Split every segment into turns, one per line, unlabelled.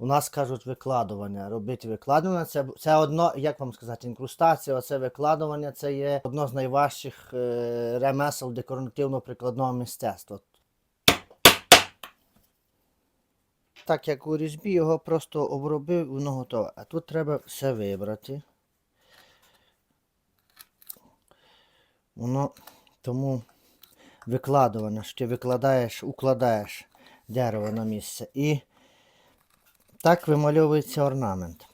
У нас кажуть викладування. Робити викладування це, це одно, як вам сказати, інкрустація, оце викладування це є одно з найважчих е, ремесел декоративно-прикладного мистецтва. Так як у різьбі його просто обробив, воно готове. А тут треба все вибрати. Воно тому викладування, що ти викладаєш, укладаєш дерево на місце. І так вимальовується орнамент.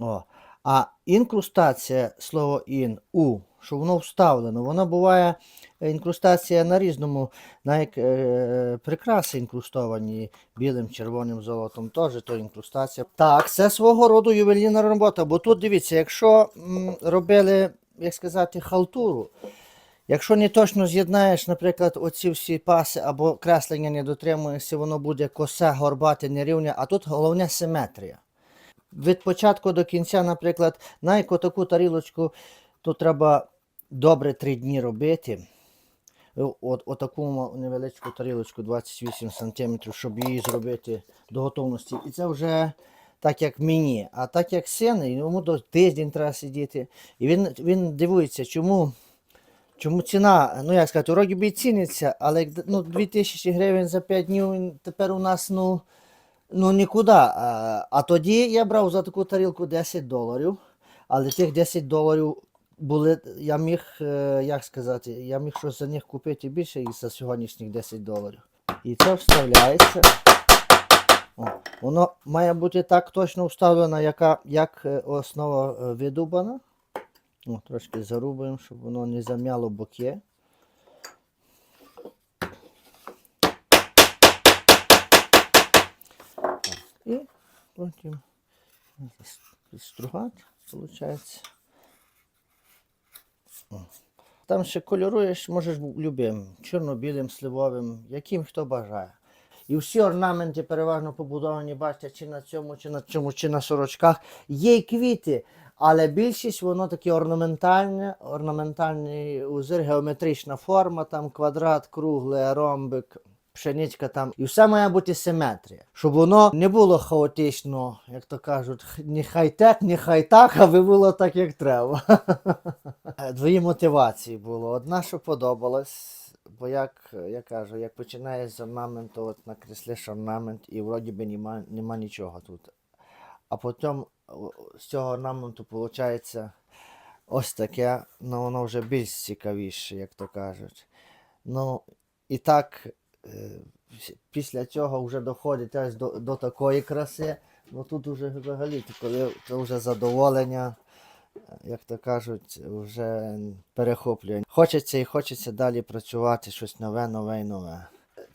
О. А інкрустація, слово ін, у, що воно вставлено, воно буває е, інкрустація на різному, навіть е, прикраси інкрустовані білим, червоним золотом, теж то інкрустація. Так, це свого роду ювелірна робота, бо тут дивіться, якщо робили, як сказати, халтуру, Якщо не точно з'єднаєш, наприклад, оці всі паси або креслення не дотримуєшся, воно буде косе, горбате, нерівне, а тут головне симетрія. Від початку до кінця, наприклад, найку таку тарілочку, то треба добре три дні робити. От, отаку невеличку тарілочку 28 см, щоб її зробити до готовності. І це вже так як мені. А так як син, йому до тиждень треба сидіти. І він, він дивується, чому. Чому ціна, ну як сказати, вроді би і ціниться, але ну, 2000 гривень за 5 днів тепер у нас ну, ну нікуди. А, а тоді я брав за таку тарілку 10 доларів, але тих 10 доларів були, я міг, е, як сказати, я міг щось за них купити більше і за сьогоднішніх 10 доларів. І це вставляється. О, воно має бути так точно вставлено, яка, як е, основа е, видубана. О, трошки зарубуємо, щоб воно не зам'яло боки. І потім підстругати, виходить. Там ще кольоруєш, можеш любим, чорно-білим, сливовим, яким хто бажає. І всі орнаменти переважно побудовані, бачите, чи на цьому, чи на цьому, чи на сорочках. Є й квіти, але більшість воно таке орнаментальне, орнаментальний узір, геометрична форма, там квадрат, кругле, ромбик, пшеничка там. І все має бути симетрія. Щоб воно не було хаотично, як то кажуть, не хай-тек, не хай-так, аби було так, як треба. Е, Дві мотивації було. Одна, що подобалась. Бо як я кажу, як починаєш з орнаменту, от накреслиш орнамент і вроді би нема, нема нічого тут. А потім з цього орнаменту виходить ось таке, ну воно вже більш цікавіше, як то кажуть. Ну, і так, е, після цього вже доходить аж до, до такої краси. Ну тут вже взагалі, коли це вже задоволення, як то кажуть, вже перехоплює. Хочеться і хочеться далі працювати щось нове, нове і нове.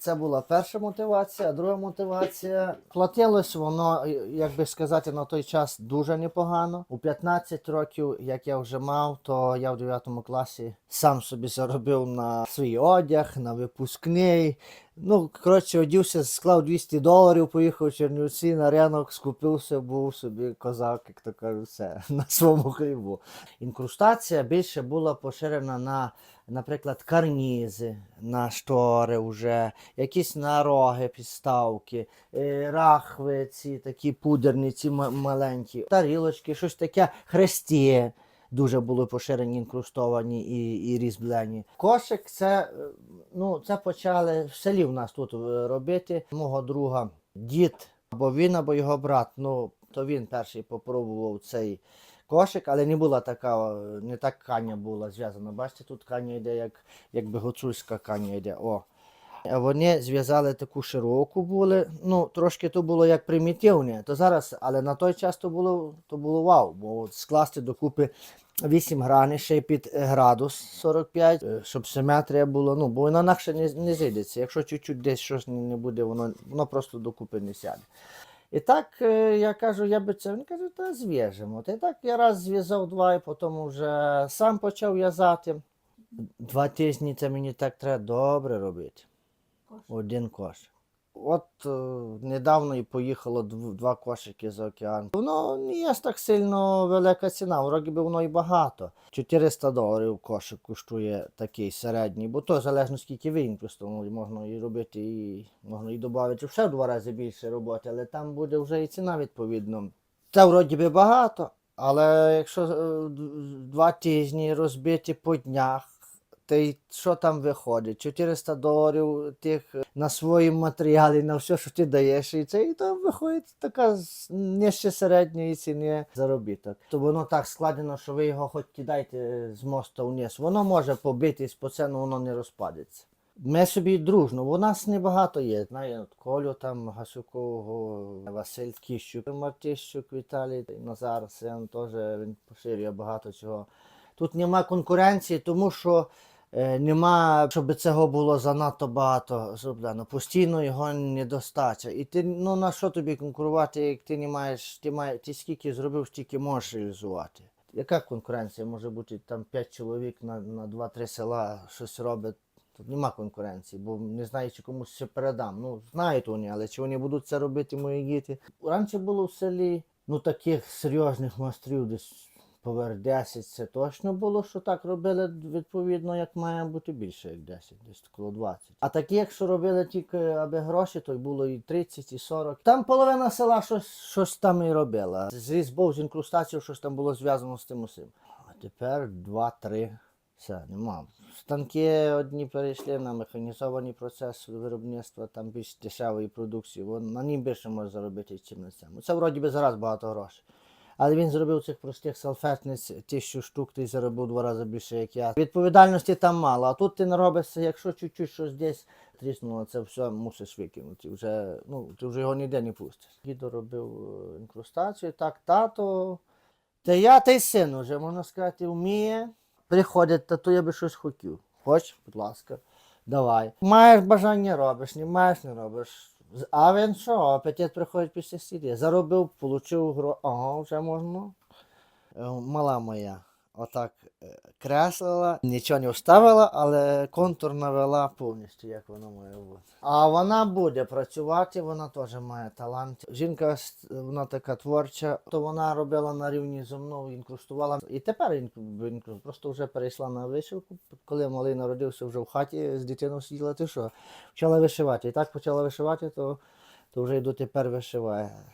Це була перша мотивація, друга мотивація. Платилось воно, як би сказати, на той час дуже непогано. У 15 років, як я вже мав, то я в 9 класі сам собі заробив на свій одяг, на випускний. Ну, коротше, одівся, склав 200 доларів, поїхав в Чернівці на ринок, скупився, був собі козак, як то кажуть, все, на своєму хлібу. Інкрустація більше була поширена на, наприклад, карнізи, на штори вже, якісь нароги, підставки, е, рахви, ці такі пудерні, ці маленькі, тарілочки, щось таке, хресті. Дуже були поширені, інкрустовані і, і різьблені. Кошик це, е, ну, це почали в селі в нас тут е, робити. Мого друга дід, або він, або його брат. Ну, то він перший попробував цей кошик, але не була така, е, не так каня була зв'язана. Бачите, тут каня йде, як, якби гуцульська каня йде. О. Вони зв'язали таку широку були. Ну, трошки то було як примітивне. То зараз, але на той час то було, то було вау, бо от скласти докупи 8 граней ще під градус 45, е, щоб симетрія була. Ну, бо вона інакше не, не зійдеться. Якщо чуть-чуть десь щось не буде, воно, воно просто докупи не сяде. І так е, я кажу, я би це. Він каже, та зв'яжемо. Й так я раз зв'язав два, і потім вже сам почав в'язати. Два тижні це мені так треба добре робити. Один кош. От е, недавно і поїхало дв- два кошики за океан. Воно не є так сильно велика ціна, вроді би воно і багато. 400 доларів кошик коштує такий середній, бо то залежно скільки він просто можна і робити, і можна і додати ще в два рази більше роботи, але там буде вже і ціна відповідно. Це вроді би багато, але якщо е, два тижні розбиті по днях, та й що там виходить? 400 доларів тих е, на свої матеріали, на все, що ти даєш, і це і там виходить така нижче середньої ціни заробіток. То воно так складено, що ви його хоч кидайте з моста вниз. Воно може побитись по це, але воно не розпадеться. Ми собі дружно, у нас небагато є. Знаю, от Колю там Гасюкового, Василь Кіщук, Мартищук, Віталій, Назар Син теж він поширює багато чого. Тут нема конкуренції, тому що нема, щоб цього було занадто багато зроблено. Постійно його недостача. І ти ну на що тобі конкурувати, як ти не маєш, ти маєш, ти скільки зробив, стільки можеш реалізувати. Яка конкуренція? Може бути там 5 чоловік на, на 2-3 села щось робить. Тут нема конкуренції, бо не знаю, чи комусь ще передам. Ну, знають вони, але чи вони будуть це робити, мої діти. Раніше було в селі ну таких серйозних майстрів десь поверх 10 це точно було, що так робили відповідно, як має бути більше, як 10, десь коло 20. А такі, якщо робили тільки аби гроші, то було і 30, і 40. Там половина села щось, щось там і робила. З різьбою, з інкрустацією, щось там було зв'язано з тим усім. А тепер 2-3. Все, нема. Станки одні перейшли на механізований процес виробництва, там більш дешевої продукції. На нім більше може заробити, ніж на цьому. Це вроді би зараз багато грошей. Але він зробив цих простих салфетниць тисячу штук, ти заробив два рази більше, як я. Відповідальності там мало. А тут ти не робишся, якщо чуть-чуть щось десь тріснуло, це все мусиш викинути. Вже, ну, ти вже його ніде не пустиш. Дідо робив е, інкрустацію, так, тато. Та я та й син вже, можна сказати, вміє. Приходять, тату, я би щось хотів. Хоч, будь ласка, давай. Маєш бажання робиш, не маєш, не робиш. А він що, апетит приходить після сіді. Заробив, получив гро. Ага, вже можна. Мала моя. Отак е, креслила, нічого не вставила, але контур навела повністю, як воно має бути. А вона буде працювати, вона теж має талант. Жінка вона така творча, то вона робила на рівні зі мною, інкрустувала. І тепер інк- інк- просто вже перейшла на вишивку. Коли малий народився вже в хаті з дитиною сиділа, ти що? Почала вишивати. І так почала вишивати, то, то вже й дотепер вишиває.